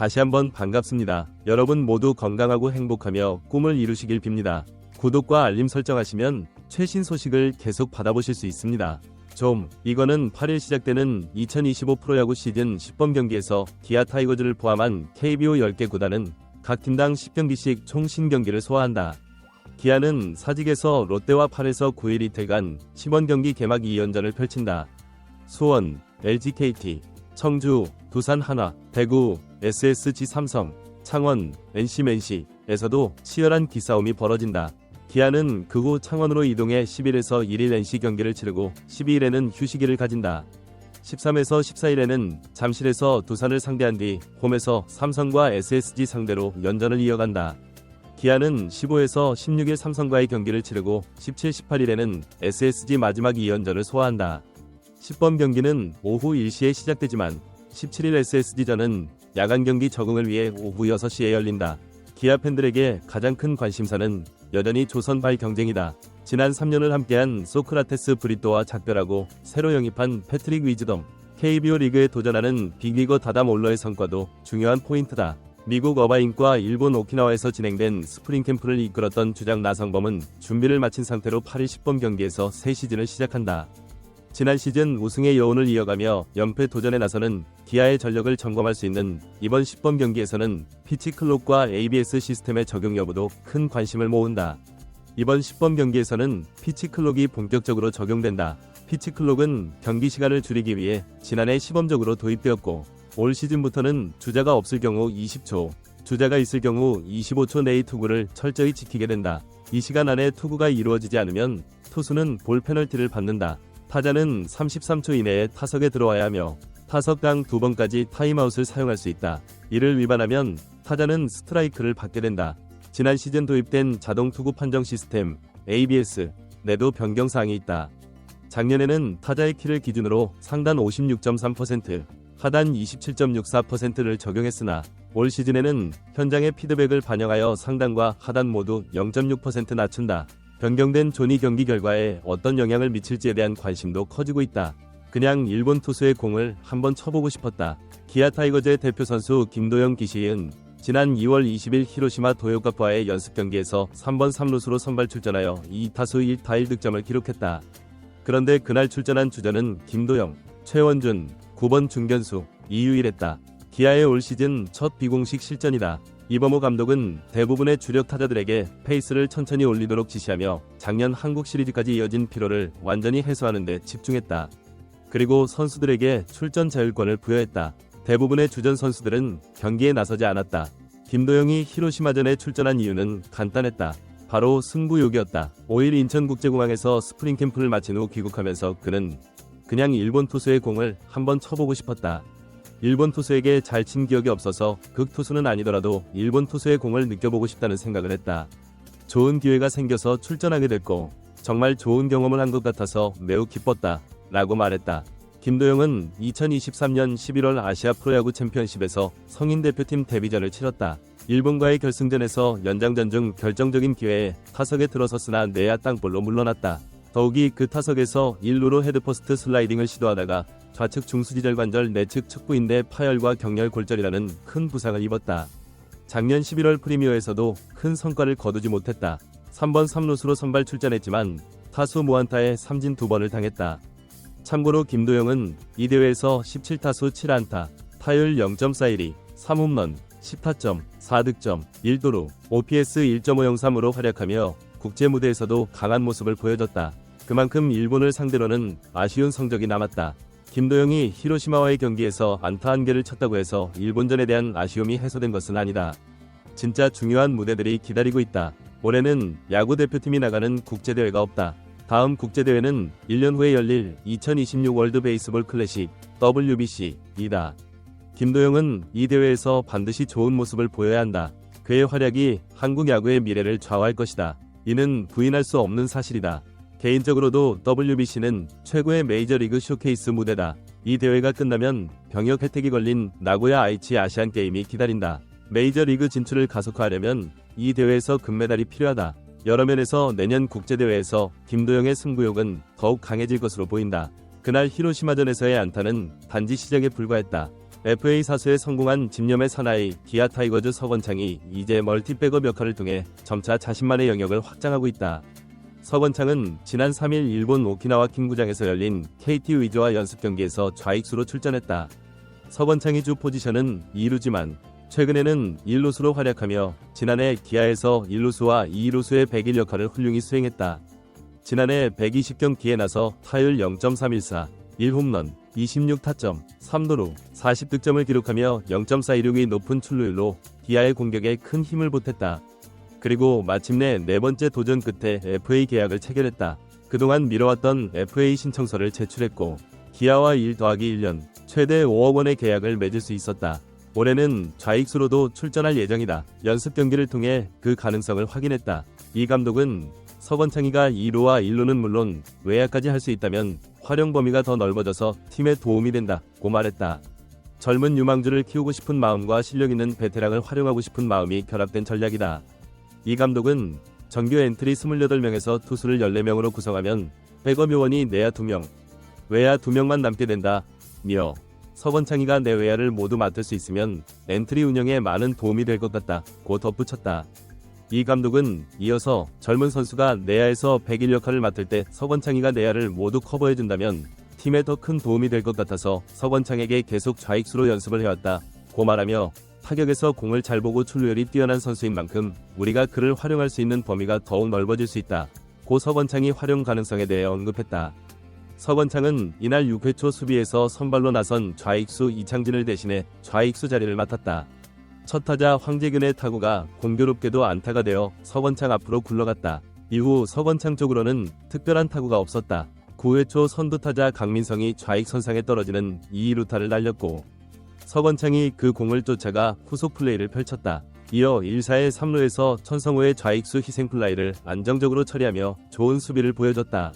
다시 한번 반갑습니다. 여러분 모두 건강하고 행복하며 꿈을 이루시길 빕니다. 구독과 알림 설정하시면 최신 소식을 계속 받아보실 수 있습니다. 좀 이거는 8일 시작되는 2025 프로야구 시즌 10번 경기에서 기아 타이거즈를 포함한 KBO 10개 구단은 각 팀당 10경기씩 총 신경기를 소화한다. 기아는 사직에서 롯데와 8에서 9일 이틀간 10원 경기 개막 2연전을 펼친다. 수원, LG KT, 청주, 두산 한화, 대구, SSG 삼성, 창원, NC 맨시에서도 치열한 기싸움이 벌어진다. 기아는 그 후 창원으로 이동해 10일에서 1일 NC 경기를 치르고 12일에는 휴식일을 가진다. 13에서 14일에는 잠실에서 두산을 상대한 뒤 홈에서 삼성과 SSG 상대로 연전을 이어간다. 기아는 15에서 16일 삼성과의 경기를 치르고 17, 18일에는 SSG 마지막 2연전을 소화한다. 10번 경기는 오후 1시에 시작되지만 17일 SSG전은 야간 경기 적응을 위해 오후 6시에 열린다. 기아 팬들에게 가장 큰 관심사는 여전히 조선발 경쟁이다. 지난 3년을 함께한 소크라테스 브리또와 작별하고 새로 영입한 패트릭 위즈덤, KBO 리그에 도전하는 빅리거 다담 올러의 성과도 중요한 포인트다. 미국 어바인과 일본 오키나와에서 진행된 스프링 캠프를 이끌었던 주장 나성범은 준비를 마친 상태로 8일 10번 경기에서 새 시즌을 시작한다. 지난 시즌 우승의 여운을 이어가며 연패 도전에 나서는 기아의 전력을 점검할 수 있는 이번 10번 경기에서는 피치 클록과 ABS 시스템의 적용 여부도 큰 관심을 모은다. 이번 10번 경기에서는 피치 클록이 본격적으로 적용된다. 피치 클록은 경기 시간을 줄이기 위해 지난해 시범적으로 도입되었고 올 시즌부터는 주자가 없을 경우 20초, 주자가 있을 경우 25초 내의 투구를 철저히 지키게 된다. 이 시간 안에 투구가 이루어지지 않으면 투수는 볼 페널티를 받는다. 타자는 33초 이내에 타석에 들어와야 하며 타석당 두 번까지 타임아웃을 사용할 수 있다. 이를 위반하면 타자는 스트라이크를 받게 된다. 지난 시즌 도입된 자동 투구 판정 시스템 ABS 내도 변경 사항이 있다. 작년에는 타자의 키를 기준으로 상단 56.3%, 하단 27.64%를 적용했으나 올 시즌에는 현장의 피드백을 반영하여 상단과 하단 모두 0.6% 낮춘다. 변경된 조니 경기 결과에 어떤 영향을 미칠지에 대한 관심도 커지고 있다. 그냥 일본 투수의 공을 한번 쳐보고 싶었다. 기아 타이거즈의 대표 선수 김도영 기시은 지난 2월 20일 히로시마 도요카와의 연습 경기에서 3번 3루수로 선발 출전하여 2타수 1타 1득점을 기록했다. 그런데 그날 출전한 주자는 김도영, 최원준, 9번 중견수, 이유일했다. 기아의 올 시즌 첫 비공식 실전이다. 이범호 감독은 대부분의 주력 타자들에게 페이스를 천천히 올리도록 지시하며 작년 한국 시리즈까지 이어진 피로를 완전히 해소하는 데 집중했다. 그리고 선수들에게 출전 자율권을 부여했다. 대부분의 주전 선수들은 경기에 나서지 않았다. 김도영이 히로시마전에 출전한 이유는 간단했다. 바로 승부욕이었다. 5일 인천국제공항에서 스프링 캠프를 마친 후 귀국하면서 그는 그냥 일본 투수의 공을 한번 쳐보고 싶었다. 일본 투수에게 잘 친 기억이 없어서 극 투수는 아니더라도 일본 투수의 공을 느껴보고 싶다는 생각을 했다. 좋은 기회가 생겨서 출전하게 됐고 정말 좋은 경험을 한 것 같아서 매우 기뻤다. 라고 말했다. 김도영은 2023년 11월 아시아 프로야구 챔피언십에서 성인 대표팀 데뷔전을 치렀다. 일본과의 결승전에서 연장전 중 결정적인 기회에 타석에 들어섰으나 내야 땅볼로 물러났다. 더욱이 그 타석에서 1루로 헤드퍼스트 슬라이딩을 시도하다가 좌측 중수지절관절 내측 척부인대 파열과 경렬 골절이라는 큰 부상을 입었다. 작년 11월 프리미어에서도 큰 성과를 거두지 못했다. 3번 3루수로 선발 출전했지만 타수 무안타에 삼진 두 번을 당했다. 참고로 김도영은 이 대회에서 17타수 7안타, 타율 0.412, 3홈런, 10타점, 4득점, 1도루, OPS 1.503으로 활약하며 국제 무대에서도 강한 모습을 보여줬다. 그만큼 일본을 상대로는 아쉬운 성적이 남았다. 김도영이 히로시마와의 경기에서 안타 한 개를 쳤다고 해서 일본전에 대한 아쉬움이 해소된 것은 아니다. 진짜 중요한 무대들이 기다리고 있다. 올해는 야구 대표팀이 나가는 국제대회가 없다. 다음 국제대회는 1년 후에 열릴 2026 월드 베이스볼 클래식 WBC이다. 김도영은 이 대회에서 반드시 좋은 모습을 보여야 한다. 그의 활약이 한국 야구의 미래를 좌우할 것이다. 이는 부인할 수 없는 사실이다. 개인적으로도 WBC는 최고의 메이저리그 쇼케이스 무대다. 이 대회가 끝나면 병역 혜택이 걸린 나고야 아이치 아시안 게임이 기다린다. 메이저리그 진출을 가속화하려면 이 대회에서 금메달이 필요하다. 여러 면에서 내년 국제대회에서 김도영의 승부욕은 더욱 강해질 것으로 보인다. 그날 히로시마전에서의 안타는 단지 시작에 불과했다. FA 사수에 성공한 집념의 사나이 기아 타이거즈 서건창이 이제 멀티백업 역할을 통해 점차 자신만의 영역을 확장하고 있다. 서건창은 지난 3일 일본 오키나와 킹구장에서 열린 KT 위즈와 연습 경기에서 좌익수로 출전했다. 서건창의 주 포지션은 2루지만 최근에는 1루수로 활약하며 지난해 기아에서 1루수와 2루수의 100일 역할을 훌륭히 수행했다. 지난해 120경기에 나서 타율 0.314, 1홈런, 26타점, 3도루, 40득점을 기록하며 0.416의 높은 출루율로 기아의 공격에 큰 힘을 보탰다. 그리고 마침내 네 번째 도전 끝에 FA 계약을 체결했다. 그동안 미뤄왔던 FA 신청서를 제출했고 기아와 1 더하기 1년 최대 5억 원의 계약을 맺을 수 있었다. 올해는 좌익수로도 출전할 예정이다. 연습 경기를 통해 그 가능성을 확인했다. 이 감독은 서건창이가 2루와 1루는 물론 외야까지 할 수 있다면 활용 범위가 더 넓어져서 팀에 도움이 된다고 말했다. 젊은 유망주를 키우고 싶은 마음과 실력 있는 베테랑을 활용하고 싶은 마음이 결합된 전략이다. 이 감독은 정규 엔트리 28명에서 투수를 14명으로 구성하면 백업 요원이 내야 2명, 외야 2명만 남게 된다. 며 서건창이가 내외야를 모두 맡을 수 있으면 엔트리 운영에 많은 도움이 될 것 같다. 고 덧붙였다. 이 감독은 이어서 젊은 선수가 내야에서 100일 역할을 맡을 때 서건창이가 내야를 모두 커버해준다면 팀에 더 큰 도움이 될 것 같아서 서건창에게 계속 좌익수로 연습을 해왔다. 고 말하며 타격에서 공을 잘 보고 출루율이 뛰어난 선수인 만큼 우리가 그를 활용할 수 있는 범위가 더욱 넓어질 수 있다. 고 서건창이 활용 가능성에 대해 언급했다. 서건창은 이날 6회 초 수비에서 선발로 나선 좌익수 이창진을 대신해 좌익수 자리를 맡았다. 첫 타자 황재균의 타구가 공교롭게도 안타가 되어 서건창 앞으로 굴러갔다. 이후 서건창 쪽으로는 특별한 타구가 없었다. 9회 초 선두 타자 강민성이 좌익 선상에 떨어지는 2루타를 날렸고 서건창이 그 공을 쫓아가 후속 플레이를 펼쳤다. 이어 1사의 3루에서 천성우의 좌익수 희생 플라이를 안정적으로 처리하며 좋은 수비를 보여줬다.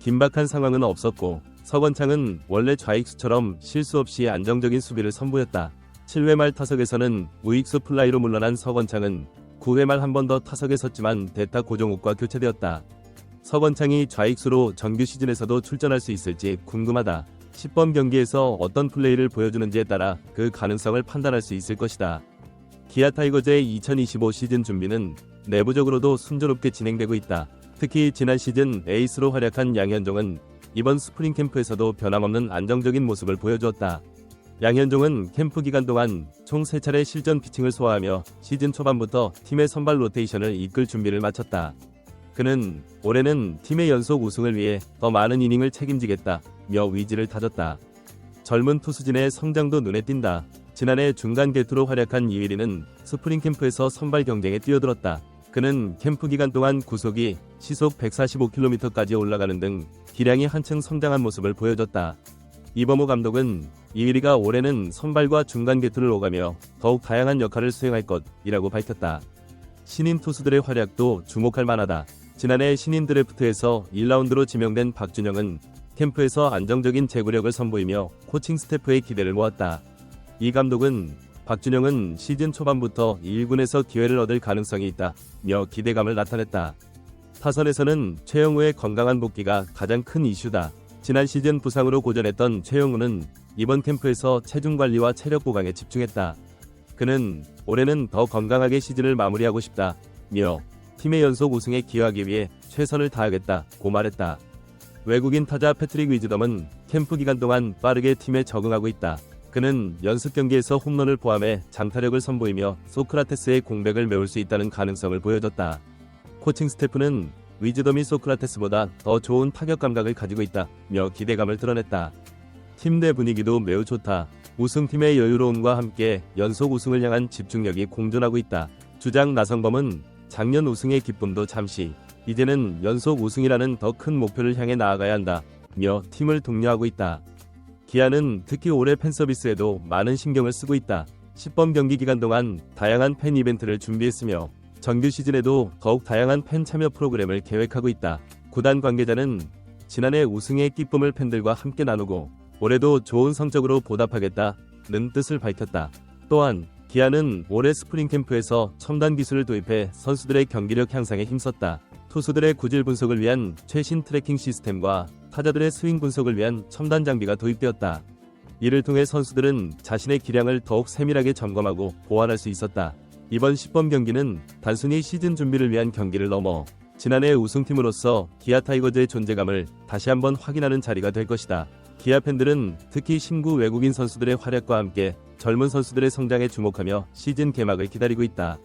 긴박한 상황은 없었고 서건창은 원래 좌익수처럼 실수 없이 안정적인 수비를 선보였다. 7회 말 타석에서는 우익수 플라이로 물러난 서건창은 9회 말 한 번 더 타석에 섰지만 대타 고종욱과 교체되었다. 서건창이 좌익수로 정규 시즌에서도 출전할 수 있을지 궁금하다. 10번 경기에서 어떤 플레이를 보여주는지에 따라 그 가능성을 판단할 수 있을 것이다. 기아 타이거즈의 2025 시즌 준비는 내부적으로도 순조롭게 진행되고 있다. 특히 지난 시즌 에이스로 활약한 양현종은 이번 스프링 캠프에서도 변함없는 안정적인 모습을 보여주었다. 양현종은 캠프 기간 동안 총 3차례 실전 피칭을 소화하며 시즌 초반부터 팀의 선발 로테이션을 이끌 준비를 마쳤다. 그는 올해는 팀의 연속 우승을 위해 더 많은 이닝을 책임지겠다며 위지를 다졌다. 젊은 투수진의 성장도 눈에 띈다. 지난해 중간 개투로 활약한 이위리는 스프링 캠프에서 선발 경쟁에 뛰어들었다. 그는 캠프 기간 동안 구속이 시속 145km까지 올라가는 등 기량이 한층 성장한 모습을 보여줬다. 이범호 감독은 이위리가 올해는 선발과 중간 개투를 오가며 더욱 다양한 역할을 수행할 것이라고 밝혔다. 신인 투수들의 활약도 주목할 만하다. 지난해 신인 드래프트에서 1라운드로 지명된 박준영은 캠프에서 안정적인 제구력을 선보이며 코칭 스태프의 기대를 모았다. 이 감독은 박준영은 시즌 초반부터 1군에서 기회를 얻을 가능성이 있다며 기대감을 나타냈다. 타선에서는 최영우의 건강한 복귀가 가장 큰 이슈다. 지난 시즌 부상으로 고전했던 최영우는 이번 캠프에서 체중 관리와 체력 보강에 집중했다. 그는 올해는 더 건강하게 시즌을 마무리하고 싶다 며 팀의 연속 우승에 기여하기 위해 최선을 다하겠다 고 말했다. 외국인 타자 패트릭 위즈덤은 캠프 기간 동안 빠르게 팀에 적응하고 있다. 그는 연습 경기에서 홈런을 포함해 장타력을 선보이며 소크라테스의 공백을 메울 수 있다는 가능성을 보여줬다. 코칭 스태프는 위즈덤이 소크라테스보다 더 좋은 타격 감각을 가지고 있다며 기대감을 드러냈다. 팀 내 분위기도 매우 좋다. 우승팀의 여유로움과 함께 연속 우승을 향한 집중력이 공존하고 있다. 주장 나성범은 작년 우승의 기쁨도 잠시 이제는 연속 우승이라는 더 큰 목표를 향해 나아가야 한다며 팀을 독려하고 있다. 기아는 특히 올해 팬 서비스에도 많은 신경을 쓰고 있다. 10번 경기 기간 동안 다양한 팬 이벤트를 준비했으며 정규 시즌에도 더욱 다양한 팬 참여 프로그램을 계획하고 있다. 구단 관계자는 지난해 우승의 기쁨을 팬들과 함께 나누고 올해도 좋은 성적으로 보답하겠다는 뜻을 밝혔다. 또한 기아는 올해 스프링 캠프에서 첨단 기술을 도입해 선수들의 경기력 향상에 힘썼다. 투수들의 구질 분석을 위한 최신 트래킹 시스템과 타자들의 스윙 분석을 위한 첨단 장비가 도입되었다. 이를 통해 선수들은 자신의 기량을 더욱 세밀하게 점검하고 보완할 수 있었다. 이번 10번 경기는 단순히 시즌 준비를 위한 경기를 넘어 지난해 우승팀으로서 기아 타이거즈의 존재감을 다시 한번 확인하는 자리가 될 것이다. 기아 팬들은 특히 신구 외국인 선수들의 활약과 함께 젊은 선수들의 성장에 주목하며 시즌 개막을 기다리고 있다.